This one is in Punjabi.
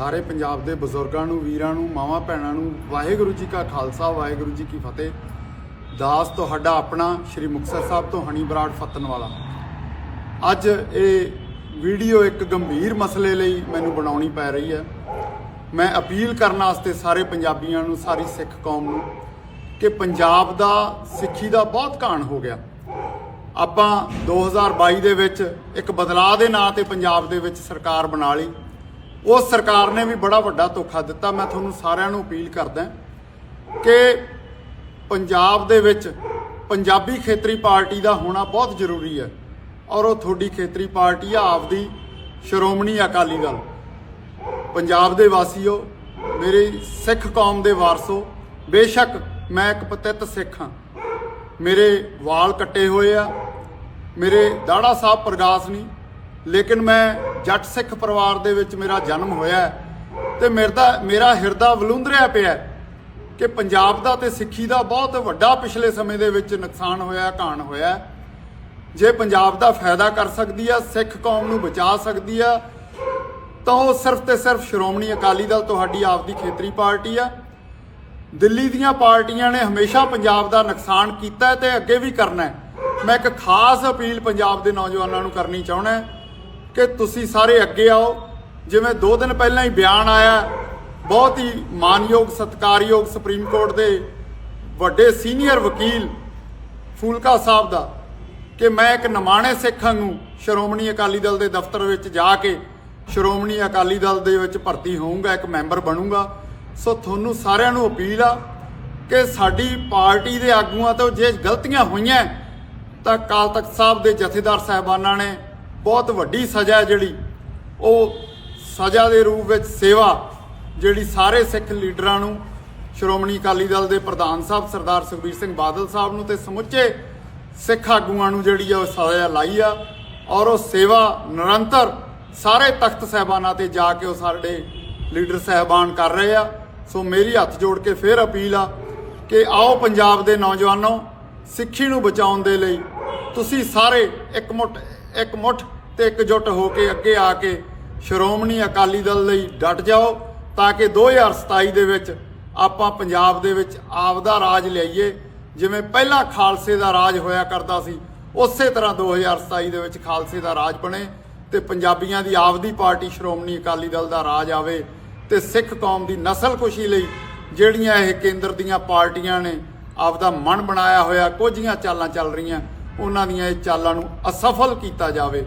ਸਾਰੇ ਪੰਜਾਬ ਦੇ ਬਜ਼ੁਰਗਾਂ ਨੂੰ, ਵੀਰਾਂ ਨੂੰ, ਮਾਵਾਂ ਭੈਣਾਂ ਨੂੰ ਵਾਹਿਗੁਰੂ ਜੀ ਕਾ ਖਾਲਸਾ, ਵਾਹਿਗੁਰੂ ਜੀ ਕੀ ਫਤਿਹ। ਦਾਸ ਤੁਹਾਡਾ ਆਪਣਾ, ਸ਼੍ਰੀ ਮੁਕਤਸਰ ਸਾਹਿਬ ਤੋਂ ਹਣੀ ਬਰਾੜ ਫਤਨ ਵਾਲਾ। ਅੱਜ ਇਹ ਵੀਡੀਓ ਇੱਕ ਗੰਭੀਰ ਮਸਲੇ ਲਈ ਮੈਨੂੰ ਬਣਾਉਣੀ ਪੈ ਰਹੀ ਹੈ। ਮੈਂ ਅਪੀਲ ਕਰਨ ਵਾਸਤੇ ਸਾਰੇ ਪੰਜਾਬੀਆਂ ਨੂੰ, ਸਾਰੀ ਸਿੱਖ ਕੌਮ ਨੂੰ ਕਿ ਪੰਜਾਬ ਦਾ, ਸਿੱਖੀ ਦਾ ਬਹੁਤ ਘਾਣ ਹੋ ਗਿਆ। ਆਪਾਂ 2022 ਦੇ ਵਿੱਚ ਇੱਕ ਬਦਲਾਅ ਦੇ ਨਾਂ ਤੇ ਪੰਜਾਬ ਦੇ ਵਿੱਚ ਸਰਕਾਰ ਬਣਾ ਲਈ। ਉਸ ਸਰਕਾਰ ਨੇ ਵੀ ਬੜਾ ਵੱਡਾ ਧੋਖਾ ਦਿੱਤਾ। ਮੈਂ ਤੁਹਾਨੂੰ ਸਾਰਿਆਂ ਨੂੰ ਅਪੀਲ ਕਰਦਾ ਕਿ ਪੰਜਾਬ ਦੇ ਵਿੱਚ ਪੰਜਾਬੀ ਖੇਤਰੀ ਪਾਰਟੀ ਦਾ ਹੋਣਾ ਬਹੁਤ ਜ਼ਰੂਰੀ ਹੈ ਔਰ ਉਹ ਤੁਹਾਡੀ ਖੇਤਰੀ ਪਾਰਟੀ ਆ, ਆਪਦੀ ਸ਼੍ਰੋਮਣੀ ਅਕਾਲੀ ਦਲ। ਪੰਜਾਬ ਦੇ ਵਾਸੀਓ, ਮੇਰੇ ਸਿੱਖ ਕੌਮ ਦੇ ਵਾਰਸੋ, ਬੇਸ਼ੱਕ ਮੈਂ ਇੱਕ ਪਤਿਤ ਸਿੱਖ ਹਾਂ। ਮੇਰੇ ਵਾਲ ਕੱਟੇ ਹੋਏ ਆ, ਮੇਰੇ ਦਾੜਾ ਸਾਹਿਬ ਪ੍ਰਗਾਸ ਨਹੀਂ ਲੇਕਿਨ ਮੈਂ ਜੱਟ ਸਿੱਖ ਪਰਿਵਾਰ ਦੇ ਵਿੱਚ ਮੇਰਾ ਜਨਮ ਹੋਇਆ ਹੈ ਤੇ ਮੇਰਾ ਮੇਰਾ ਹਿਰਦਾ ਵਲੂੰਦਰਿਆ ਪਿਆ ਕਿ ਪੰਜਾਬ ਦਾ ਤੇ ਸਿੱਖੀ ਦਾ ਬਹੁਤ ਵੱਡਾ ਪਿਛਲੇ ਸਮੇਂ ਦੇ ਵਿੱਚ ਨੁਕਸਾਨ ਹੋਇਆ, ਘਾਣ ਹੋਇਆ ਜੇ ਪੰਜਾਬ ਦਾ ਫਾਇਦਾ ਕਰ ਸਕਦੀ ਆ, ਸਿੱਖ ਕੌਮ ਨੂੰ ਬਚਾ ਸਕਦੀ ਆ, ਤਾਂ ਉਹ ਸਿਰਫ ਤੇ ਸਿਰਫ ਸ਼੍ਰੋਮਣੀ ਅਕਾਲੀ ਦਲ ਤੁਹਾਡੀ ਆਪਦੀ ਖੇਤਰੀ ਪਾਰਟੀ ਆ। ਦਿੱਲੀ ਦੀਆਂ ਪਾਰਟੀਆਂ ਨੇ ਹਮੇਸ਼ਾ ਪੰਜਾਬ ਦਾ ਨੁਕਸਾਨ ਕੀਤਾ ਹੈ ਤੇ ਅੱਗੇ ਵੀ ਕਰਨਾ ਮੈਂ ਇੱਕ ਖਾਸ ਅਪੀਲ ਪੰਜਾਬ ਦੇ ਨੌਜਵਾਨਾਂ ਨੂੰ ਕਰਨੀ ਚਾਹੁੰਦਾ ਕਿ ਤੁਸੀਂ ਸਾਰੇ ਅੱਗੇ ਆਓ। ਜਿਵੇਂ 2 ਦਿਨ ਪਹਿਲਾਂ ਹੀ ਬਿਆਨ ਆਇਆ, ਬਹੁਤ ਹੀ ਮਾਨਯੋਗ, ਸਤਿਕਾਰਯੋਗ ਸੁਪਰੀਮ ਕੋਰਟ ਦੇ ਵੱਡੇ ਸੀਨੀਅਰ ਵਕੀਲ ਫੂਲਕਾ ਸਾਹਿਬ ਦਾ ਕਿ ਮੈਂ ਇੱਕ ਨਮਾਣੇ ਸਿੱਖਾਂ ਨੂੰ ਸ਼੍ਰੋਮਣੀ ਅਕਾਲੀ ਦਲ ਦੇ ਦਫ਼ਤਰ ਵਿੱਚ ਜਾ ਕੇ ਸ਼੍ਰੋਮਣੀ ਅਕਾਲੀ ਦਲ ਦੇ ਵਿੱਚ ਭਰਤੀ ਹੋਊਂਗਾ, ਇੱਕ ਮੈਂਬਰ ਬਣੂੰਗਾ। ਸੋ ਤੁਹਾਨੂੰ ਸਾਰਿਆਂ ਨੂੰ ਅਪੀਲ ਆ ਕਿ ਸਾਡੀ ਪਾਰਟੀ ਦੇ ਆਗੂਆਂ ਤੋਂ ਜੇ ਗਲਤੀਆਂ ਹੋਈਆਂ, ਤਾਂ ਅਕਾਲ ਤਖਤ ਸਾਹਿਬ ਦੇ ਜਥੇਦਾਰ ਸਾਹਿਬਾਨਾਂ ਨੇ ਬਹੁਤ ਵੱਡੀ ਸਜ਼ਾ ਜਿਹੜੀ। ਉਹ ਸਜ਼ਾ ਦੇ ਰੂਪ ਵਿੱਚ ਸੇਵਾ ਜਿਹੜੀ ਸਾਰੇ ਸਿੱਖ ਲੀਡਰਾਂ ਨੂੰ ਸ਼੍ਰੋਮਣੀ ਅਕਾਲੀ ਦਲ ਦੇ ਪ੍ਰਧਾਨ ਸਾਹਿਬ ਸਰਦਾਰ ਸੁਖਬੀਰ ਸਿੰਘ ਬਾਦਲ ਸਾਹਿਬ ਨੂੰ ਤੇ ਸਮੁੱਚੇ ਸਿੱਖ ਆਗੂਆਂ ਨੂੰ ਜਿਹੜੀ ਆ ਉਹ ਸਜ਼ਾ ਲਾਈ ਆ ਔਰ ਉਹ ਸੇਵਾ ਨਿਰੰਤਰ ਸਾਰੇ ਤਖਤ ਸਾਹਿਬਾਨਾਂ ਤੇ ਜਾ ਕੇ ਉਹ ਸਾਡੇ ਲੀਡਰ ਸਾਹਿਬਾਨ ਕਰ ਰਹੇ ਆ। ਸੋ ਮੇਰੀ ਹੱਥ ਜੋੜ ਕੇ ਫੇਰ ਅਪੀਲ ਆ ਕਿ ਆਓ ਪੰਜਾਬ ਦੇ ਨੌਜਵਾਨੋ ਸਿੱਖੀ ਨੂੰ ਬਚਾਉਣ ਦੇ ਲਈ ਤੁਸੀਂ ਸਾਰੇ ਇੱਕ ਮੁੱਠ ਇੱਕ ਮੁੱਠ ਤੇ ਇਕਜੁੱਟ ਹੋ ਕੇ ਅੱਗੇ ਆ ਕੇ ਸ਼੍ਰੋਮਣੀ ਅਕਾਲੀ ਦਲ ਲਈ ਡਟ ਜਾਓ ਤਾਂ ਕਿ 2027 ਦੇ ਵਿੱਚ ਆਪਾਂ ਪੰਜਾਬ ਦੇ ਵਿੱਚ ਆਪਦਾ ਰਾਜ ਲਿਆਈਏ। ਜਿਵੇਂ ਪਹਿਲਾਂ ਖਾਲਸੇ ਦਾ ਰਾਜ ਹੋਇਆ ਕਰਦਾ ਸੀ, ਉਸੇ ਤਰ੍ਹਾਂ 2027 ਦੇ ਵਿੱਚ ਖਾਲਸੇ ਦਾ ਰਾਜ ਬਣੇ ਤੇ ਪੰਜਾਬੀਆਂ ਦੀ ਆਪਦੀ ਪਾਰਟੀ ਸ਼੍ਰੋਮਣੀ ਅਕਾਲੀ ਦਲ ਦਾ ਰਾਜ ਆਵੇ ਤੇ ਸਿੱਖ ਕੌਮ ਦੀ ਨਸਲਕੁਸ਼ੀ ਲਈ ਜਿਹੜੀਆਂ ਇਹ ਕੇਂਦਰ ਦੀਆਂ ਪਾਰਟੀਆਂ ਨੇ ਆਪਦਾ ਮਨ ਬਣਾਇਆ ਹੋਇਆ ਕੁਝੀਆਂ ਚਾਲਾਂ ਚੱਲ ਰਹੀਆਂ, ਉਹਨਾਂ ਦੀਆਂ ਇਹ ਚਾਲਾਂ ਨੂੰ ਅਸਫਲ ਕੀਤਾ ਜਾਵੇ।